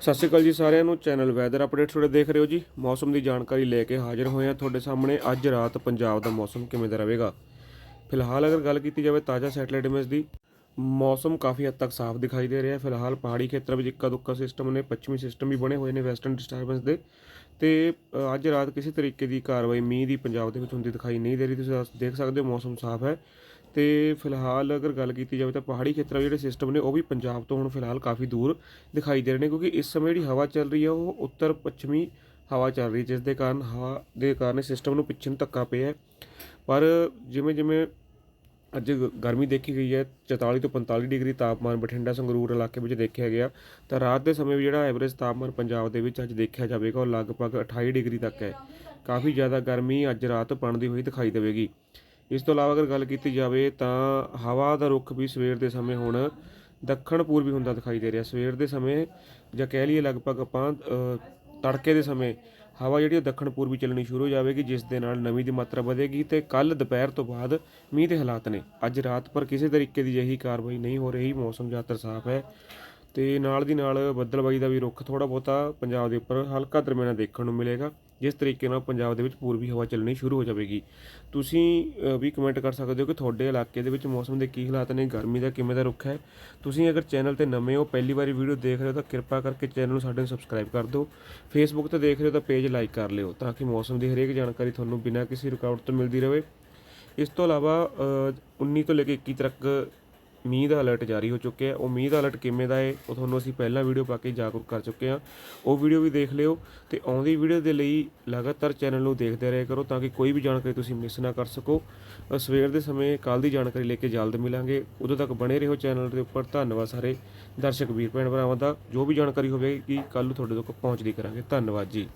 ਸਤਿ ਸ਼੍ਰੀ ਅਕਾਲ ਜੀ ਸਾਰਿਆਂ ਨੂੰ। ਚੈਨਲ ਵੈਦਰ ਅਪਡੇਟਸ ਤੁਹਾਡੇ ਦੇਖ ਰਹੇ ਹੋ ਜੀ। ਮੌਸਮ ਦੀ ਜਾਣਕਾਰੀ ਲੈ ਕੇ ਹਾਜ਼ਰ ਹੋਏ ਹਾਂ ਤੁਹਾਡੇ ਸਾਹਮਣੇ। ਅੱਜ ਰਾਤ ਪੰਜਾਬ ਦਾ ਮੌਸਮ ਕਿਵੇਂ ਦਾ ਰਹੇਗਾ? ਫਿਲਹਾਲ ਅਗਰ ਗੱਲ ਕੀਤੀ ਜਾਵੇ ਤਾਜ਼ਾ ਸੈਟੇਲਾਈਟ ਇਮੇਜ ਦੀ, ਮੌਸਮ ਕਾਫੀ ਹੱਦ ਤੱਕ ਸਾਫ਼ ਦਿਖਾਈ ਦੇ ਰਿਹਾ ਹੈ। ਫਿਲਹਾਲ ਪਹਾੜੀ ਖੇਤਰ ਵਿੱਚ ਇੱਕਾ ਦੁੱਕਾ ਸਿਸਟਮ ਨੇ, ਪੱਛਮੀ ਸਿਸਟਮ ਵੀ ਬਣੇ ਹੋਏ ਨੇ ਵੈਸਟਰਨ ਡਿਸਟਰਬੈਂਸ ਦੇ। ਤੇ ਅੱਜ ਰਾਤ ਕਿਸੇ ਤਰੀਕੇ ਦੀ ਕਾਰਵਾਈ ਮੀਂਹ ਦੀ ਪੰਜਾਬ ਦੇ ਵਿੱਚ ਹੁੰਦੀ ਦਿਖਾਈ ਨਹੀਂ ਦੇ ਰਹੀ। ਤੁਸੀਂ ਦੇਖ ਸਕਦੇ ਹੋ ਮੌਸਮ ਸਾਫ਼ ਹੈ। ਅਤੇ ਫਿਲਹਾਲ ਅਗਰ ਗੱਲ ਕੀਤੀ ਜਾਵੇ ਤਾਂ ਪਹਾੜੀ ਖੇਤਰਾਂ ਵਿੱਚ ਜਿਹੜੇ ਸਿਸਟਮ ਨੇ ਉਹ ਵੀ ਪੰਜਾਬ ਤੋਂ ਹੁਣ ਫਿਲਹਾਲ ਕਾਫੀ ਦੂਰ ਦਿਖਾਈ ਦੇ ਰਹੇ ਨੇ ਕਿਉਂਕਿ ਇਸ ਸਮੇਂ ਜਿਹੜੀ ਹਵਾ ਚੱਲ ਰਹੀ ਹੈ ਉਹ ਉੱਤਰ ਪੱਛਮੀ ਹਵਾ ਚੱਲ ਰਹੀ ਜਿਸ ਦੇ ਕਾਰਨ ਹਵਾ ਦੇ ਕਾਰਨ ਸਿਸਟਮ ਨੂੰ ਪਿੱਛੇ ਨੂੰ ਧੱਕਾ ਪਿਆ ਪਰ ਜਿਵੇਂ ਜਿਵੇਂ ਅੱਜ ਗ- ਗਰਮੀ ਦੇਖੀ ਗਈ ਹੈ 44 ਤੋਂ 45 ਡਿਗਰੀ ਤਾਪਮਾਨ ਬਠਿੰਡਾ ਸੰਗਰੂਰ ਇਲਾਕੇ ਵਿੱਚ ਦੇਖਿਆ ਗਿਆ, ਤਾਂ ਰਾਤ ਦੇ ਸਮੇਂ ਵੀ ਜਿਹੜਾ ਐਵਰੇਜ ਤਾਪਮਾਨ ਪੰਜਾਬ ਦੇ ਵਿੱਚ ਅੱਜ ਦੇਖਿਆ ਜਾਵੇਗਾ, ਉਹ ਲਗਭਗ 28 ਡਿਗਰੀ ਤੱਕ ਹੈ। ਕਾਫੀ ਜ਼ਿਆਦਾ ਗਰਮੀ ਅੱਜ ਰਾਤ ਪੜਦੀ ਹੋਈ ਦਿਖਾਈ ਦੇਵੇਗੀ। ਇਸ ਤੋਂ ਇਲਾਵਾ ਅਗਰ ਗੱਲ ਕੀਤੀ ਜਾਵੇ ਤਾਂ ਹਵਾ ਦਾ ਰੁਖ ਵੀ ਸਵੇਰ ਦੇ ਸਮੇਂ ਹੁਣ ਦੱਖਣ ਪੂਰਬੀ ਹੁੰਦਾ ਦਿਖਾਈ ਦੇ ਰਿਹਾ। ਸਵੇਰ ਦੇ ਸਮੇਂ ਜਾਂ ਕਹਿ ਲਈਏ ਲਗਭਗ ਆਪਾਂ ਤੜਕੇ ਦੇ ਸਮੇਂ ਹਵਾ ਜਿਹੜੀ ਉਹ ਦੱਖਣ ਪੂਰਬੀ ਚੱਲਣੀ ਸ਼ੁਰੂ ਹੋ ਜਾਵੇਗੀ, ਜਿਸ ਦੇ ਨਾਲ ਨਮੀ ਦੀ ਮਾਤਰਾ ਵਧੇਗੀ ਤੇ ਕੱਲ ਦੁਪਹਿਰ ਤੋਂ ਬਾਅਦ ਮੀਂਹ ਦੇ ਹਾਲਾਤ ਨੇ। ਅੱਜ ਰਾਤ ਪਰ ਕਿਸੇ ਤਰੀਕੇ ਦੀ ਅਜਿਹੀ ਕਾਰਵਾਈ ਨਹੀਂ ਹੋ ਰਹੀ, ਮੌਸਮ ਜ਼ਿਆਦਾਤਰ ਸਾਫ਼ ਹੈ। ਤੇ ਨਾਲ ਦੀ ਨਾਲ ਬੱਦਲਬਾਈ ਦਾ ਵੀ ਰੁੱਖ ਥੋੜਾ ਬਹੁਤਾ ਪੰਜਾਬ ਦੇ ਉੱਪਰ ਹਲਕਾ ਦਰਮਿਆਨਾ ਦੇਖਣ ਨੂੰ ਮਿਲੇਗਾ ਜਿਸ ਤਰੀਕੇ ਨਾਲ ਪੰਜਾਬ ਦੇ ਵਿੱਚ ਪੂਰਬੀ ਹਵਾ ਚੱਲਣੀ ਸ਼ੁਰੂ ਹੋ ਜਾਵੇਗੀ। ਤੁਸੀਂ ਵੀ ਕਮੈਂਟ ਕਰ ਸਕਦੇ ਹੋ ਕਿ ਤੁਹਾਡੇ ਇਲਾਕੇ ਦੇ ਵਿੱਚ ਮੌਸਮ ਦੇ ਕੀ ਹਾਲਾਤ ਨੇ ਗਰਮੀ ਦਾ ਕਿਵੇਂ ਦਾ ਰੁੱਖ ਹੈ? ਤੁਸੀਂ ਅਗਰ ਚੈਨਲ ਤੇ ਨਵੇਂ ਹੋ ਪਹਿਲੀ ਵਾਰੀ ਵੀਡੀਓ ਦੇਖ ਰਹੇ ਹੋ ਤਾਂ ਕਿਰਪਾ ਕਰਕੇ ਚੈਨਲ ਨੂੰ ਸਾਡੇ ਨੂੰ ਸਬਸਕ੍ਰਾਈਬ ਕਰ ਦਿਓ। ਫੇਸਬੁੱਕ ਤੇ ਦੇਖ ਰਹੇ ਹੋ ਤਾਂ ਪੇਜ ਲਾਈਕ ਕਰ ਲਿਓ ਤਾਂ ਕਿ ਮੌਸਮ ਦੀ ਹਰੇਕ ਜਾਣਕਾਰੀ ਤੁਹਾਨੂੰ ਬਿਨਾਂ ਕਿਸੇ ਰੁਕਾਵਟ ਤੋਂ ਮਿਲਦੀ ਰਹੇ। ਇਸ ਤੋਂ ਇਲਾਵਾ ਅ, 19 ਤੋਂ ਲੈ ਕੇ 21 ਤੱਕ ਮੀਂਹ ਦਾ ਅਲਰਟ ਜਾਰੀ ਹੋ ਚੁੱਕਿਆ ਉਹ ਮੀਂਹ ਦਾ ਅਲਰਟ ਕਿਵੇਂ ਦਾ ਹੈ, ਉਹ ਤੁਹਾਨੂੰ ਅਸੀਂ ਪਹਿਲਾਂ ਵੀਡੀਓ ਪਾ ਕੇ ਜਾਗਰੂਕ ਕਰ ਚੁੱਕੇ ਹਾਂ। ਉਹ ਵੀਡੀਓ ਵੀ ਦੇਖ ਲਿਓ ਤੇ ਆਉਂਦੀ ਵੀਡੀਓ ਦੇ ਲਈ ਲਗਾਤਾਰ ਚੈਨਲ ਨੂੰ ਦੇਖਦੇ ਰਹੇ ਕਰੋ ਤਾਂ ਕਿ ਕੋਈ ਵੀ ਜਾਣਕਾਰੀ ਤੁਸੀਂ ਮਿਸ ਨਾ ਕਰ ਸਕੋ। ਸਵੇਰ ਦੇ ਸਮੇਂ ਕੱਲ ਦੀ ਜਾਣਕਾਰੀ ਲੈ ਕੇ ਜਲਦ ਮਿਲਾਂਗੇ। ਉਦੋਂ ਤੱਕ ਬਣੇ ਰਹੋ ਚੈਨਲ ਦੇ ਉੱਪਰ। ਧੰਨਵਾਦ ਸਾਰੇ ਦਰਸ਼ਕ ਵੀਰ ਭੈਣ ਭਰਾਵਾਂ ਦਾ। ਜੋ ਵੀ ਜਾਣਕਾਰੀ ਹੋਵੇਗੀ ਕੱਲ ਨੂੰ ਤੁਹਾਡੇ ਤੱਕ ਪਹੁੰਚਦੀ ਕਰਾਂਗੇ। ਧੰਨਵਾਦ ਜੀ।